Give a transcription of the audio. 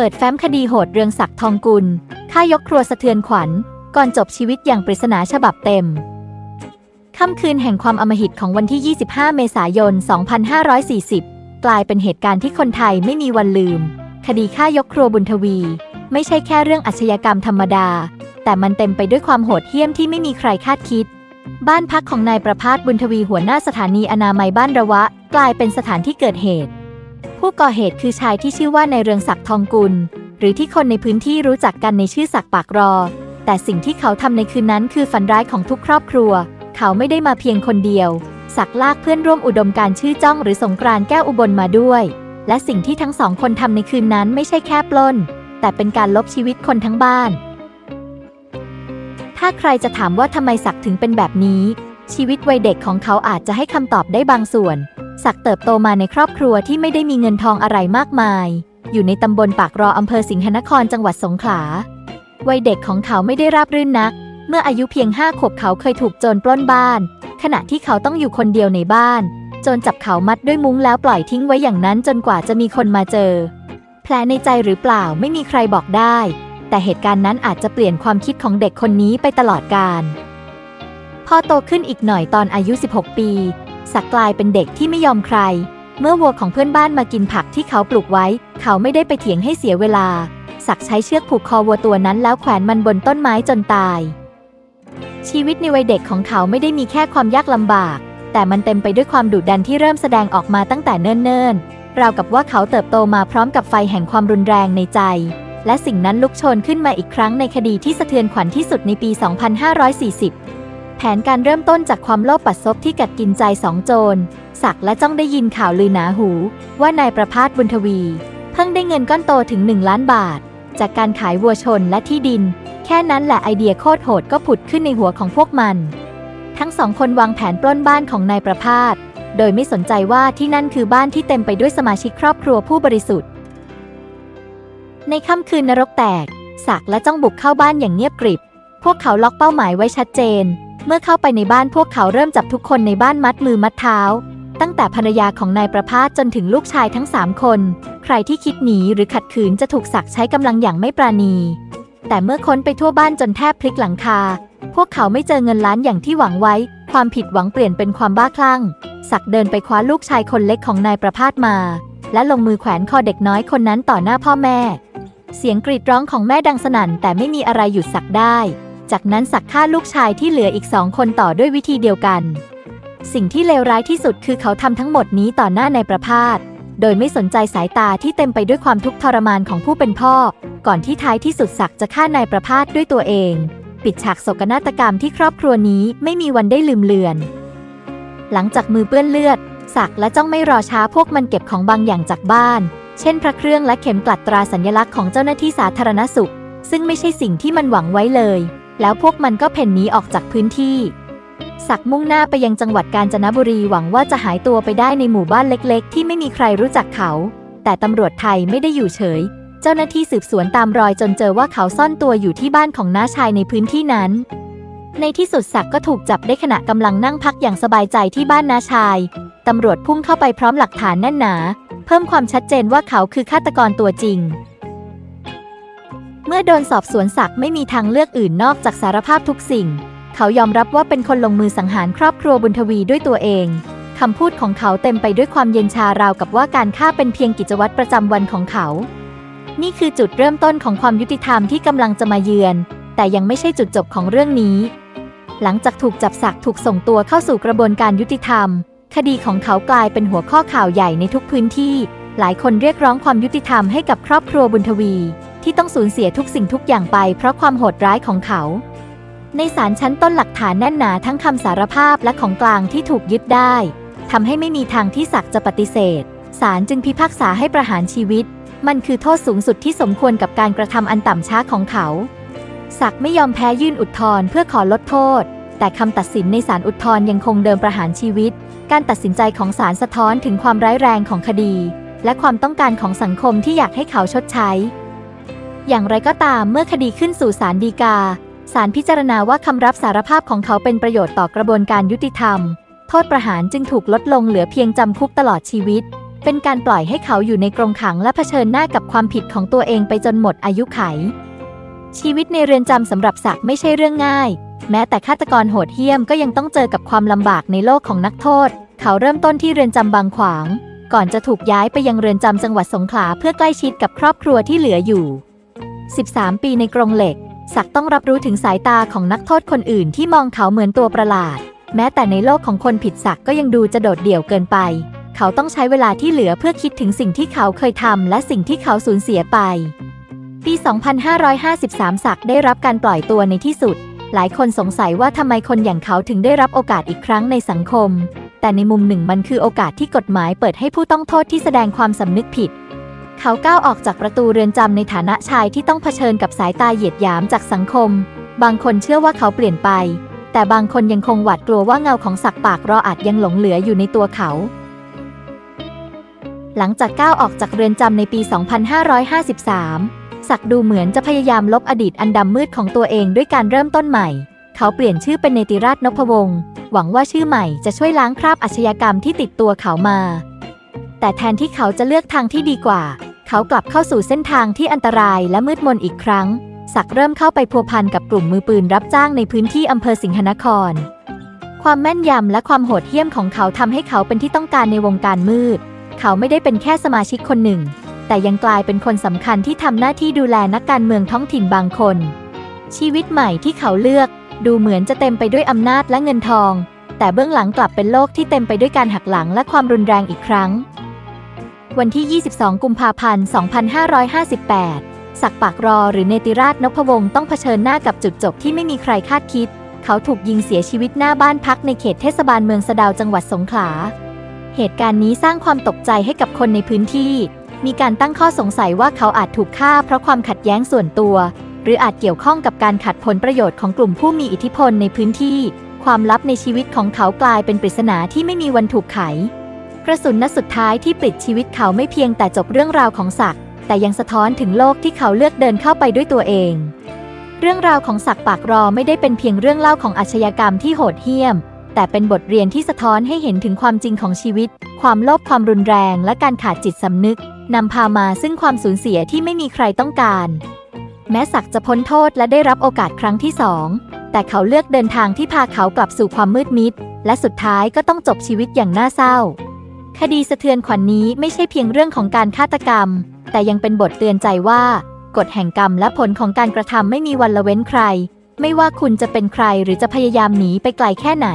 ปิดแฟ้มคดีโหดเรืองศักดิ์ทองกุลฆ่ายกครัวสะเทือนขวัญ ก่อนจบชีวิตอย่างปริศนาฉบับเต็ม ค่ำคืนแห่งความอมหิตของวันที่ 25 เมษายน 2540 กลายเป็นเหตุการณ์ที่คนไทยไม่มีวันลืม คดีฆ่ายกครัวบุญทวี ไม่ใช่แค่เรื่องอาชญากรรมธรรมดา แต่มันเต็มไปด้วยความโหดเหี้ยมที่ไม่มีใครคาดคิด บ้านพักของนายประภาสบุญทวีหัวหน้าสถานีอนามัยบ้านระวะ กลายเป็นสถานที่เกิดเหตุ ผู้ก่อเหตุคือชายที่ชื่อว่าในเรืองศักดิ์ทองกุล หรือที่คนในพื้นที่รู้จักกันในชื่อศักดิ์ปากรอ แต่สิ่งที่เขาทำในคืนนั้นคือฝันร้ายของทุกครอบครัว เขาไม่ได้มาเพียงคนเดียว ศักดิ์ลากเพื่อนร่วมอุดมการชื่อจ้องหรือสงกรานแก้วอุบลมาด้วย และสิ่งที่ทั้งสองคนทำในคืนนั้นไม่ใช่แค่ปล้น แต่เป็นการลบชีวิตคนทั้งบ้าน ถ้าใครจะถามว่าทำไมศักดิ์ถึงเป็นแบบนี้ ชีวิตวัยเด็กของเขาอาจจะให้คำตอบได้บางส่วน ศักเติบโตมาในครอบครัวที่ไม่ได้มีเงินทองอะไรมากมาย อยู่ในตำบลปากรออำเภอสิงหนครจังหวัดสงขลา วัยเด็กของเขาไม่ได้ราบรื่นนัก เมื่ออายุเพียงห้าขวบเขาเคยถูกโจรปล้นบ้าน ขณะที่เขาต้องอยู่คนเดียวในบ้าน โจรจับเขามัดด้วยมุ้งแล้วปล่อยทิ้งไว้อย่างนั้นจนกว่าจะมีคนมาเจอ แผลในใจหรือเปล่าไม่มีใครบอกได้ แต่เหตุการณ์นั้นอาจจะเปลี่ยนความคิดของเด็กคนนี้ไปตลอดกาลพอโตขึ้นอีกหน่อยตอนอายุ 16 ปี สักกลายเป็นเด็กที่ไม่ยอมใคร เมื่อวัวของเพื่อนบ้านมากินผักที่เขาปลูกไว้ เขาไม่ได้ไปเถียงให้เสียเวลา สักใช้เชือกผูกคอวัวตัวนั้นแล้วแขวนมันบนต้นไม้จนตาย ชีวิตในวัยเด็กของเขาไม่ได้มีแค่ความยากลำบาก แต่มันเต็มไปด้วยความดุดันที่เริ่มแสดงออกมาตั้งแต่เนิ่นๆราวกับว่าเขาเติบโตมาพร้อมกับไฟแห่งความรุนแรงในใจและสิ่งนั้นลุกโชนขึ้นมาอีกครั้งในคดีที่สะเทือนขวัญที่สุดในปี 2540 แผนการเริ่มต้นจากความโลภปัดซบที่กัดกินใจสองโจรศักและจ้องได้ยินข่าวลือหนาหู ว่านายประพาสบุญทวี เพิ่งได้เงินก้อนโตถึง 1 ล้านบาท จากการขายวัวชนและที่ดิน แค่นั้นแหละไอเดียโคตรโหดก็ผุดขึ้นในหัวของพวกมัน ทั้งสองคนวางแผนปล้นบ้านของนายประพาสโดยไม่สนใจว่าที่นั่นคือบ้านที่เต็มไปด้วยสมาชิกครอบครัวผู้บริสุทธิ์ ในค่ำคืนนรกแตกศักและจ้องบุกเข้าบ้านอย่างเงียบกริบ พวกเขาล็อกเป้าหมายไว้ชัดเจน เมื่อเข้าไปในบ้านพวกเขาเริ่มจับทุกคนในบ้านมัดมือมัดเท้า ตั้งแต่ภรรยาของนายประพาสจนถึงลูกชายทั้งสามคน ใครที่คิดหนีหรือขัดขืนจะถูกศักใช้กำลังอย่างไม่ปราณี แต่เมื่อค้นไปทั่วบ้านจนแทบพลิกหลังคา พวกเขาไม่เจอเงินล้านอย่างที่หวังไว้ ความผิดหวังเปลี่ยนเป็นความบ้าคลั่งศักเดินไปคว้าลูกชายคนเล็กของนายประพาสมา และลงมือแขวนคอเด็กน้อยคนนั้นต่อหน้าพ่อแม่ เสียงกรีดร้องของแม่ดังสนั่นแต่ไม่มีอะไรหยุดศักได้ จากนั้นศักฆ่าลูกชายที่เหลืออีกสองคนต่อด้วยวิธีเดียวกัน สิ่งที่เลวร้ายที่สุดคือเขาทำทั้งหมดนี้ต่อหน้านายประพาส โดยไม่สนใจสายตาที่เต็มไปด้วยความทุกข์ทรมานของผู้เป็นพ่อ ก่อนที่ท้ายที่สุดศักจะฆ่านายประพาสด้วยตัวเอง ปิดฉากโศกนาฏกรรมที่ครอบครัวนี้ไม่มีวันได้ลืมเลือน หลังจากมือเปื้อนเลือดศักและจ้องไม่รอช้าพวกมันเก็บของบางอย่างจากบ้าน เช่น พระเครื่องและเข็มกลัดตราสัญลักษณ์ของเจ้าหน้าที่สาธารณสุข ซึ่งไม่ใช่สิ่งที่มันหวังไว้เลย แล้วพวกมันก็เพ่นหนีออกจากพื้นที่ ศักมุ่งหน้าไปยังจังหวัดกาญจนบุรีหวังว่าจะหายตัวไปได้ในหมู่บ้านเล็ก ๆ ที่ไม่มีใครรู้จักเขา แต่ตำรวจไทยไม่ได้อยู่เฉย เจ้าหน้าที่สืบสวนตามรอยจนเจอว่าเขาซ่อนตัวอยู่ที่บ้านของน้าชายในพื้นที่นั้น ในที่สุดศักก็ถูกจับได้ขณะกำลังนั่งพักอย่างสบายใจที่บ้านน้าชายตำรวจพุ่งเข้าไปพร้อมหลักฐานแน่นหนา เพิ่มความชัดเจนว่าเขาคือฆาตกรตัวจริง เมื่อโดนสอบสวนศักดิ์ไม่มีทางเลือกอื่นนอกจากสารภาพทุกสิ่ง เขายอมรับว่าเป็นคนลงมือสังหารครอบครัวบุญทวีด้วยตัวเองคำพูดของเขาเต็มไปด้วยความเย็นชาราวกับว่าการฆ่าเป็นเพียงกิจวัตรประจำวันของเขา นี่คือจุดเริ่มต้นของความยุติธรรมที่กำลังจะมาเยือน แต่ยังไม่ใช่จุดจบของเรื่องนี้ หลังจากถูกจับศักดิ์ถูกส่งตัวเข้าสู่กระบวนการยุติธรรม คดีของเขากลายเป็นหัวข้อข่าวใหญ่ในทุกพื้นที่ หลายคนเรียกร้องความยุติธรรมให้กับครอบครัวบุญทวี ที่ต้องสูญเสียทุกสิ่งทุกอย่างไปเพราะความโหดร้ายของเขา ในศาลชั้นต้นหลักฐานแน่นหนาทั้งคำสารภาพและของกลางที่ถูกยึดได้ทำให้ไม่มีทางที่ศักจะปฏิเสธศาลจึงพิพากษาให้ประหารชีวิต มันคือโทษสูงสุดที่สมควรกับการกระทำอันต่ำช้าของเขา ศักไม่ยอมแพ้ยื่นอุทธรณ์เพื่อขอลดโทษ แต่คำตัดสินในศาลอุทธรณ์ยังคงเดิมประหารชีวิต การตัดสินใจของศาลสะท้อนถึงความร้ายแรงของคดี และความต้องการของสังคมที่อยากให้เขาชดใช้ อย่างไรก็ตามเมื่อคดีขึ้นสู่ศาลฎีกาศาลพิจารณาว่าคำรับสารภาพของเขาเป็นประโยชน์ต่อกระบวนการยุติธรรม โทษประหารจึงถูกลดลงเหลือเพียงจำคุกตลอดชีวิต เป็นการปล่อยให้เขาอยู่ในกรงขังและเผชิญหน้ากับความผิดของตัวเองไปจนหมดอายุไข ชีวิตในเรือนจำสำหรับศักดิ์ไม่ใช่เรื่องง่าย แม้แต่ฆาตกรโหดเหี้ยมก็ยังต้องเจอกับความลำบากในโลกของนักโทษ เขาเริ่มต้นที่เรือนจำบางขวาง ก่อนจะถูกย้ายไปยังเรือนจำจังหวัดสงขลาเพื่อใกล้ชิดกับครอบครัวที่เหลืออยู่ 13 ปีในกรงเหล็กศักต้องรับรู้ถึงสายตาของนักโทษคนอื่นที่มองเขาเหมือนตัวประหลาด แม้แต่ในโลกของคนผิดศักก์ก็ยังดูจะโดดเดี่ยวเกินไป เขาต้องใช้เวลาที่เหลือเพื่อคิดถึงสิ่งที่เขาเคยทำและสิ่งที่เขาสูญเสียไป ปี 2553ศักได้รับการปล่อยตัวในที่สุด หลายคนสงสัยว่าทำไมคนอย่างเขาถึงได้รับโอกาสอีกครั้งในสังคม แต่ในมุมหนึ่งมันคือโอกาสที่กฎหมายเปิดให้ผู้ต้องโทษที่แสดงความสำนึกผิด เขาก้าวออกจากประตูเรือนจำในฐานะชายที่ต้องเผชิญกับสายตาเหยียดหยามจากสังคม บางคนเชื่อว่าเขาเปลี่ยนไป แต่บางคนยังคงหวาดกลัวว่าเงาของศักดิ์ปากรออาจยังหลงเหลืออยู่ในตัวเขา หลังจากก้าวออกจากเรือนจำในปี 2553ศักดิ์ดูเหมือนจะพยายามลบอดีตอันดำมืดของตัวเองด้วยการเริ่มต้นใหม่ เขาเปลี่ยนชื่อเป็นเนติราชนพวงศ์หวังว่าชื่อใหม่จะช่วยล้างคราบอาชญากรรมที่ติดตัวเขามา แต่แทนที่เขาจะเลือกทางที่ดีกว่า เขากลับเข้าสู่เส้นทางที่อันตรายและมืดมนอีกครั้ง ศักดิ์เริ่มเข้าไปพัวพันกับกลุ่มมือปืนรับจ้างในพื้นที่อำเภอสิงหนคร ความแม่นยำและความโหดเหี้ยมของเขาทำให้เขาเป็นที่ต้องการในวงการมืด เขาไม่ได้เป็นแค่สมาชิกคนหนึ่ง แต่ยังกลายเป็นคนสำคัญที่ทำหน้าที่ดูแลนักการเมืองท้องถิ่นบางคน ชีวิตใหม่ที่เขาเลือก ดูเหมือนจะเต็มไปด้วยอำนาจและเงินทอง แต่เบื้องหลังกลับเป็นโลกที่เต็มไปด้วยการหักหลังและความรุนแรงอีกครั้ง วันที่ 22 กุมภาพันธ์ 2558 ศักปากรอหรือเนติราชนพวงศ์ต้องเผชิญหน้ากับจุดจบที่ไม่มีใครคาดคิด เขาถูกยิงเสียชีวิตหน้าบ้านพักในเขตเทศบาลเมืองสะดาวจังหวัดสงขลา เหตุการณ์นี้สร้างความตกใจให้กับคนในพื้นที่ มีการตั้งข้อสงสัยว่าเขาอาจถูกฆ่าเพราะความขัดแย้งส่วนตัว หรืออาจเกี่ยวข้องกับการขัดผลประโยชน์ของกลุ่มผู้มีอิทธิพลในพื้นที่ ความลับในชีวิตของเขากลายเป็นปริศนาที่ไม่มีวันถูกไข กระสุนนัดสุดท้ายที่ปลิดชีวิตเขาไม่เพียงแต่จบเรื่องราวของศักดิ์แต่ยังสะท้อนถึงโลกที่เขาเลือกเดินเข้าไปด้วยตัวเอง เรื่องราวของศักดิ์ปากรอไม่ได้เป็นเพียงเรื่องเล่าของอาชญากรรมที่โหดเหี้ยม แต่เป็นบทเรียนที่สะท้อนให้เห็นถึงความจริงของชีวิต ความโลภความรุนแรง และการขาดจิตสำนึกนำพามาซึ่งความสูญเสียที่ไม่มีใครต้องการ แม้ศักดิ์จะพ้นโทษและได้รับโอกาสครั้งที่สองแต่เขาเลือกเดินทางที่พาเขากลับสู่ความมืดมิด และสุดท้ายก็ต้องจบชีวิตอย่างน่าเศร้า คดีสะเทือนขวัญนนี้ไม่ใช่เพียงเรื่องของการฆาตกรรม แต่ยังเป็นบทเตือนใจว่ากฎแห่งกรรมและผลของการกระทำไม่มีวันละเว้นใคร ไม่ว่าคุณจะเป็นใครหรือจะพยายามหนีไปไกลแค่ไหน